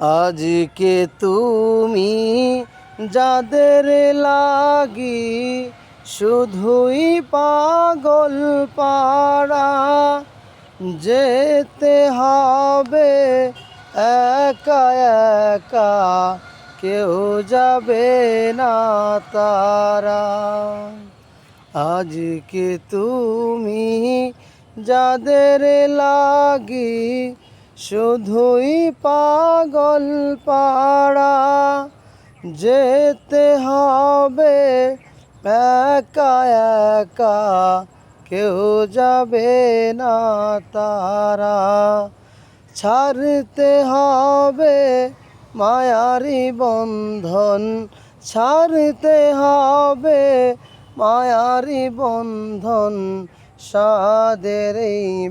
আজকে তুমি যাদের লাগি শুধুই পাগল পাড়া, যেতে হবে একা একা, কেউ যাবে না তারা। আজকে তুমি যাদের লাগি শুধুই পাগল পাড়া, যেতে হবে একা একা, কেউ যাবে না তারা। ছাড়তে হবে মায়ারি বন্ধন, ছাড়তে হবে মায়ারি বন্ধন সাদের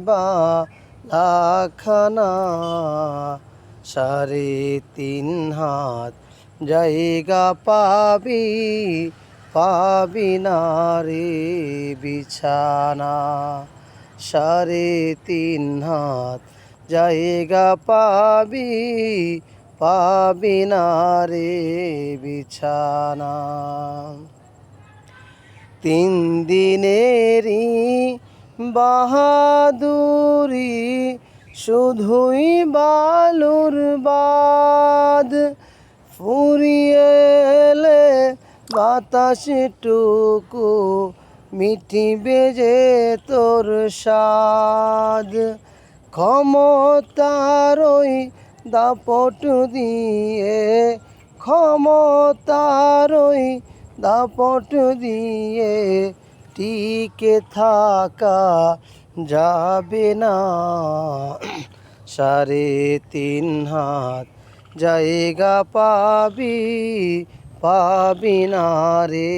বা লাখানা, সাড়ে তিন হাত জায়গা পাবি পাবি না রে বিছানা। সাড়ে তিন হাত জায়গা পাবি পাবি না রে বিছানা। তিন দিনেরই বাহাদুরি শুধুই বালুর বাদ। ফুরিয়ে এলে বাতাস টুকু মিটিবে যে তোর স্বাদ। ক্ষমতারই দাপট দিয়ে ক্ষমতারই দাপট দিয়ে টিকে থাকা যাবে না। সাড়ে তিন হাত জায়গা পাবি পাবি না রে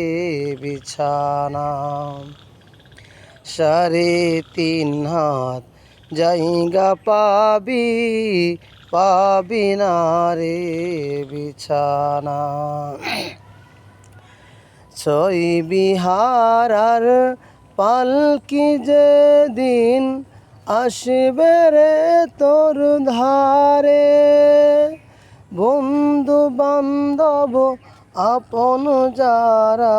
বিছানা। সাড়ে তিন হাত জায়গা পাবি পাবি না রে বিছানা। ছয় বিহারার পালকি যে দিন আসবে রে তোর ধারে? বন্ধু বান্ধব আপন যারা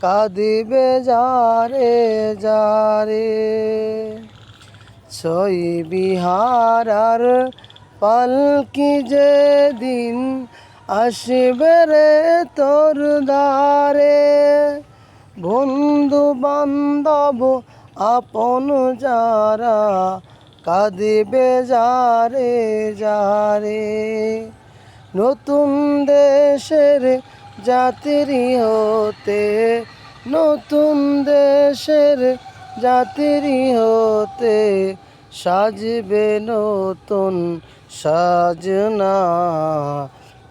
কাঁদিবে যারে যারে? ছয় বিহারার পালকি যে দিন আসবে তোর দ্বারে। বন্ধু বান্ধব আপন যারা কাঁদিবে যারে যারে। নতুন দেশের জাতিরি হতে নতুন দেশের জাতিরি হতে সাজবে নতুন সাজনা।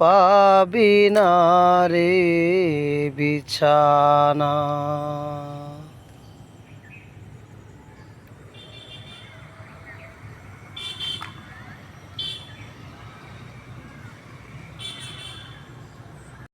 পাবি না রে বিছানা।